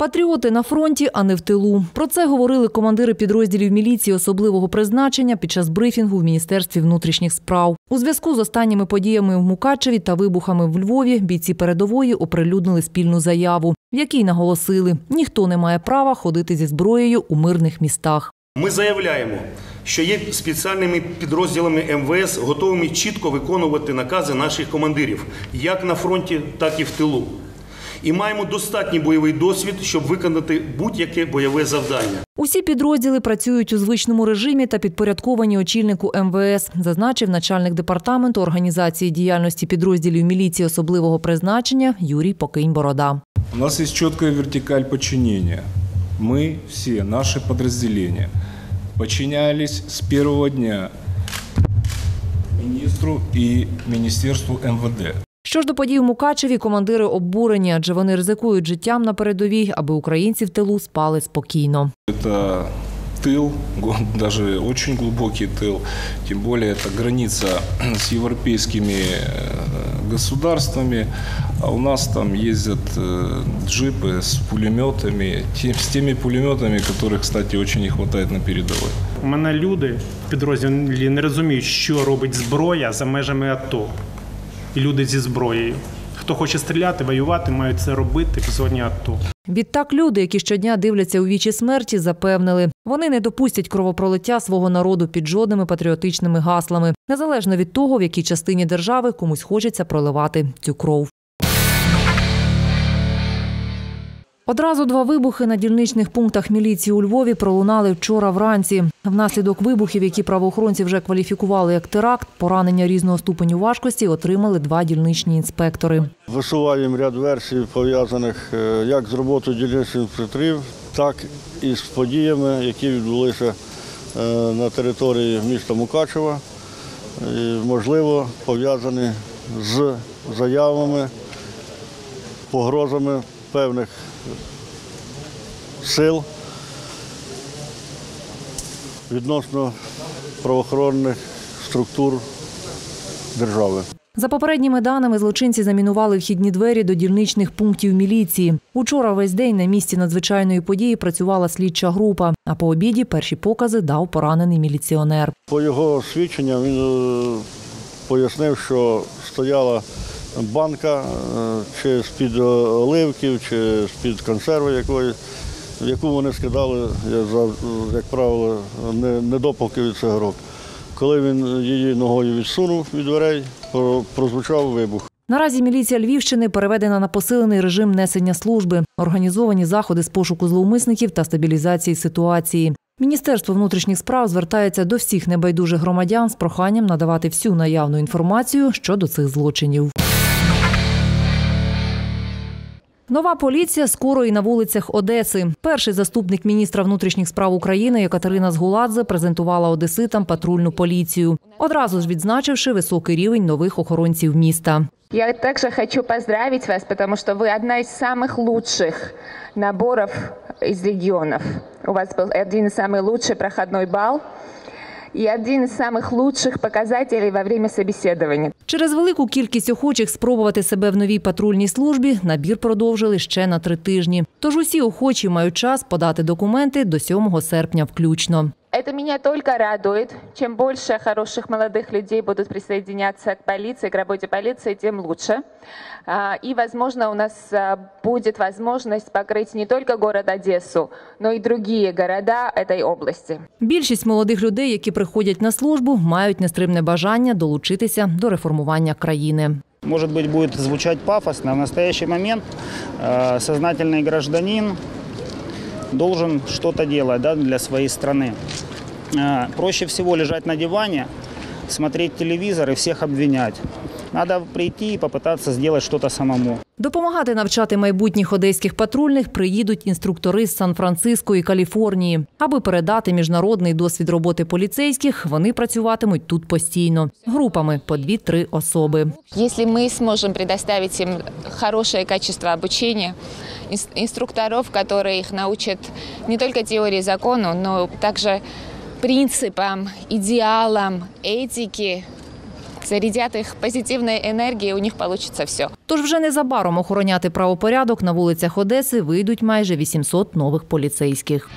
Патріоти на фронті, а не в тилу. Про це говорили командири підрозділів міліції особливого призначення під час брифінгу в міністерстві внутрішніх справ. У зв'язку з останніми подіями в Мукачеві та вибухами в Львові бійці передової оприлюднили спільну заяву, в якій наголосили, ніхто не має права ходити зі зброєю у мирних містах. Ми заявляємо, що є спеціальними підрозділами МВС, готовими чітко виконувати накази наших командирів, як на фронті, так і в тилу. І маємо достатній бойовий досвід, щоб виконати будь-яке бойове завдання. Усі підрозділи працюють у звичному режимі та підпорядковані очільнику МВС, зазначив начальник департаменту організації діяльності підрозділів міліції особливого призначення Юрій Покинь-Борода. У нас есть четкая вертикаль подчинения. Мы все, наши подразделения, подчинялись с первого дня министру и Министерству МВД. Що ж до подій в Мукачеві, командири обурені, адже вони ризикують життям на передовій, аби українці в тилу спали спокійно. Это тыл, гу- даже очень глубокий тыл, тем более это граница с европейскими э, государствами, а у нас там ездят э, джипы с пулеметами, те- с теми пулеметами, которых, кстати, очень не хватает на передовой. У мене люди в підрозділі не розуміють, що робить зброя за межами АТО. І люди зі зброєю. Хто хоче стріляти, воювати, мають це робити в зоні АТО. Відтак люди, які щодня дивляться у вічі смерті, запевнили, вони не допустять кровопролиття свого народу під жодними патріотичними гаслами, незалежно від того, в якій частині держави комусь хочеться проливати цю кров. Одразу два вибухи на дільничних пунктах міліції у Львові пролунали вчора вранці. Внаслідок вибухів, які правоохоронці вже кваліфікували як теракт, поранення різного ступеню важкості отримали два дільничні інспектори. Висуваємо ряд версій, пов'язаних е, як з роботою дільничних інспекторів, так і з подіями, які відбулися е, на території міста Мукачева. І, можливо, пов'язані з заявами, погрозами певних сил відносно правоохоронних структур держави. За попередніми даними, злочинці замінували вхідні двері до дільничних пунктів міліції. Учора весь день на місці надзвичайної події працювала слідча група, а по обіді перші покази дав поранений міліціонер. По його свідченням він е, пояснив, що стояла банка е, чи з-під оливків, чи з-під консерви якоїсь, яку вони скидали, як правило, не- недопалки від цигарок. Коли він її ногою відсунув від дверей, про- прозвучав вибух. Наразі міліція Львівщини переведена на посилений режим несення служби, організовані заходи з пошуку зловмисників та стабілізації ситуації. Міністерство внутрішніх справ звертається до всіх небайдужих громадян з проханням надавати всю наявну інформацію щодо цих злочинів. Нова поліція скоро і на вулицях Одеси. Перший заступник міністра внутрішніх справ України Екатерина Згуладзе презентувала одеситам патрульну поліцію, одразу ж відзначивши високий рівень нових охоронців міста. Я также хочу поздравить вас, потому что вы одна из самых лучших наборов из регионов. У вас был один из самый лучший проходной балл и один из самых лучших показателей во время собеседования. Через велику кількість охочих спробувати себе в новій патрульній службі набір продовжили ще на три тижні. Тож усі охочі мають час подати документи до 7 серпня включно Это меня только радует. Чем больше хороших молодых людей будут присоединяться к полиции, к работе полиции, тем лучше. А, И, возможно, у нас а, будет возможность покрыть не только город Одессу, но и другие города этой области. Більшість молодих людей, які приходять на службу, мають нестримне бажання долучитися до реформування країни. Может быть, будет звучать пафосно, а в настоящий момент э, сознательный гражданин должен что-то делать да, для своей страны. Э, проще всего лежать на диване, смотреть телевизор и всех обвинять. Надо прийти и попытаться сделать что-то самому. Допомагати навчати майбутніх одеських патрульних приїдуть інструктори з Сан-Франциско і Каліфорнії. Аби передати міжнародний досвід роботи поліцейських, вони працюватимуть тут постійно групами по 2-3 особи. Если мы сможем предоставить им хорошее качество обучения, ins- инструкторов, которые их научат не только теории закона, но также принципам, идеалам, этике, зарядят їх позитивною енергією, у них вийде все. Тож вже незабаром охороняти правопорядок на вулицях Одеси вийдуть майже 800 нових поліцейських.